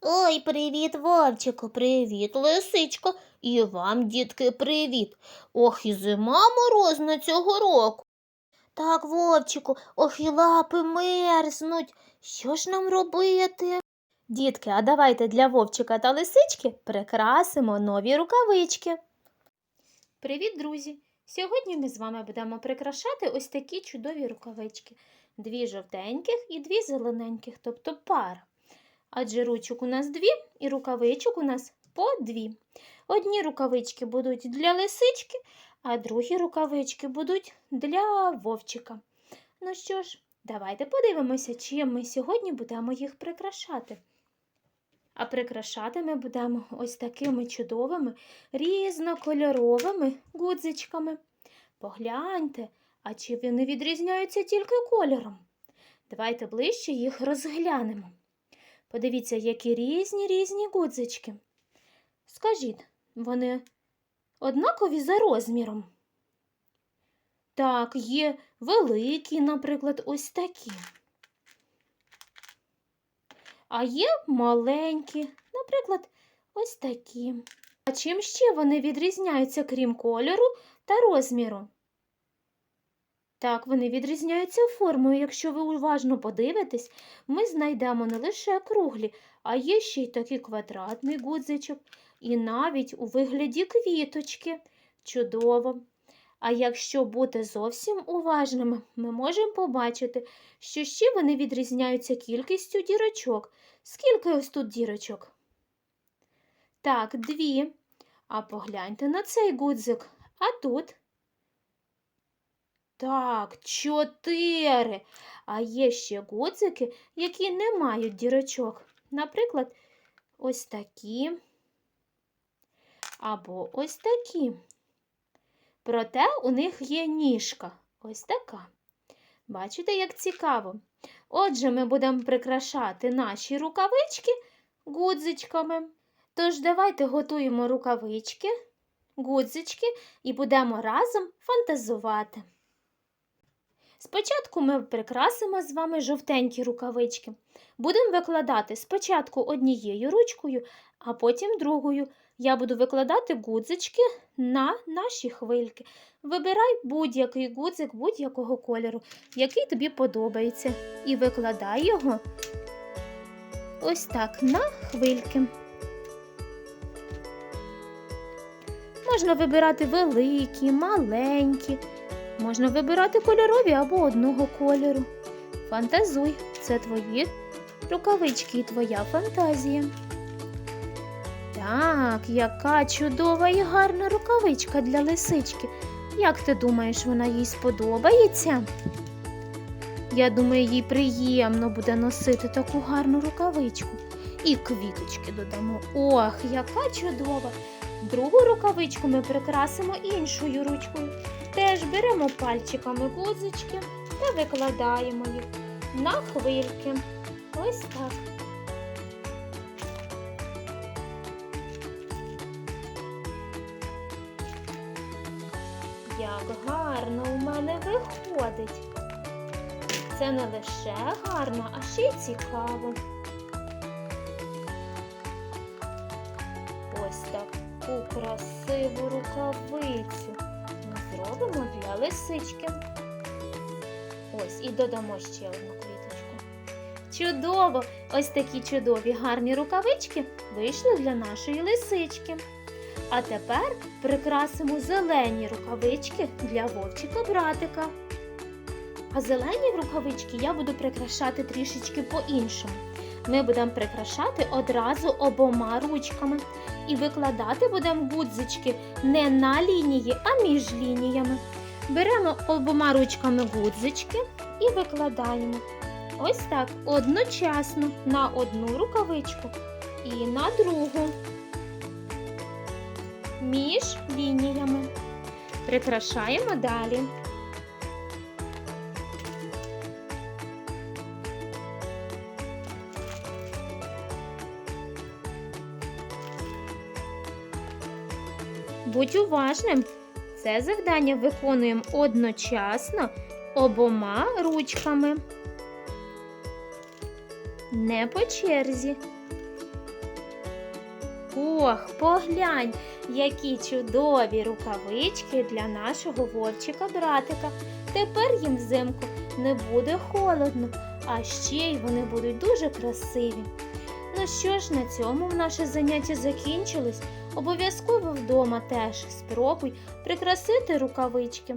Ой, привіт, Вовчику, привіт, лисичко. І вам, дітки, привіт. Ох, і зима морозна цього року. Так, Вовчику, ох, і лапи мерзнуть. Що ж нам робити? Дітки, а давайте для Вовчика та лисички прикрасимо нові рукавички. Привіт, друзі! Сьогодні ми з вами будемо прикрашати ось такі чудові рукавички. Дві жовтеньких і дві зелененьких, тобто пара. Адже ручок у нас дві і рукавичок у нас по дві. Одні рукавички будуть для лисички, а другі рукавички будуть для вовчика. Ну що ж, давайте подивимося, чим ми сьогодні будемо їх прикрашати. А прикрашати ми будемо ось такими чудовими різнокольоровими гудзичками. Погляньте, а чи вони відрізняються тільки кольором? Давайте ближче їх розглянемо. Подивіться, які різні різні гудзички. Скажіть, вони однакові за розміром? Так, є великі, наприклад, ось такі. А є маленькі, наприклад, ось такі. А чим ще вони відрізняються, крім кольору та розміру? Так, вони відрізняються формою. Якщо ви уважно подивитесь, ми знайдемо не лише круглі, а є ще й такий квадратний гудзичок, і навіть у вигляді квіточки. Чудово! А якщо бути зовсім уважними, ми можемо побачити, що ще вони відрізняються кількістю дірочок. Скільки ось тут дірочок? Так, дві. А погляньте на цей гудзик. А тут? Так, чотири. А є ще гудзики, які не мають дірочок. Наприклад, ось такі або ось такі. Проте у них є ніжка. Ось така. Бачите, як цікаво. Отже, ми будемо прикрашати наші рукавички гудзичками. Тож, давайте готуємо рукавички, гудзички і будемо разом фантазувати. Спочатку ми прикрасимо з вами жовтенькі рукавички. Будемо викладати спочатку однією ручкою, а потім другою. Я буду викладати гудзички на наші хвильки. Вибирай будь-який гудзик будь-якого кольору, який тобі подобається, і викладай його ось так на хвильки. Можна вибирати великі, маленькі. Можна вибирати кольорові або одного кольору. Фантазуй, це твої рукавички і твоя фантазія. Так, яка чудова і гарна рукавичка для лисички. Як ти думаєш, вона їй сподобається? Я думаю, їй приємно буде носити таку гарну рукавичку. І квіточки додамо. Ох, яка чудова! Другу рукавичку ми прикрасимо іншою ручкою. Теж беремо пальчиками гудзички та викладаємо їх на хвильки. Ось так. Як гарно у мене виходить. Це не лише гарно, а ще й цікаво. Ось таку красиву рукавицю зробимо для лисички. Ось і додамо ще одну квіточку. Чудово! Ось такі чудові гарні рукавички вийшли для нашої лисички. А тепер прикрасимо зелені рукавички для вовчика братика. А зелені рукавички я буду прикрашати трішечки по-іншому. Ми будемо прикрашати одразу обома ручками. І викладати будемо гудзички не на лінії, а між лініями. Беремо обома ручками гудзички і викладаємо. Ось так одночасно на одну рукавичку і на другу. Між лініями. Прикрашаємо далі. Будь уважним. Це завдання виконуємо одночасно обома ручками. Не по черзі. Ох, поглянь, які чудові рукавички для нашого вовчика-братика. Тепер їм взимку не буде холодно, а ще й вони будуть дуже красиві. Ну що ж, на цьому наше заняття закінчилось. Обов'язково вдома теж спробуй прикрасити рукавички.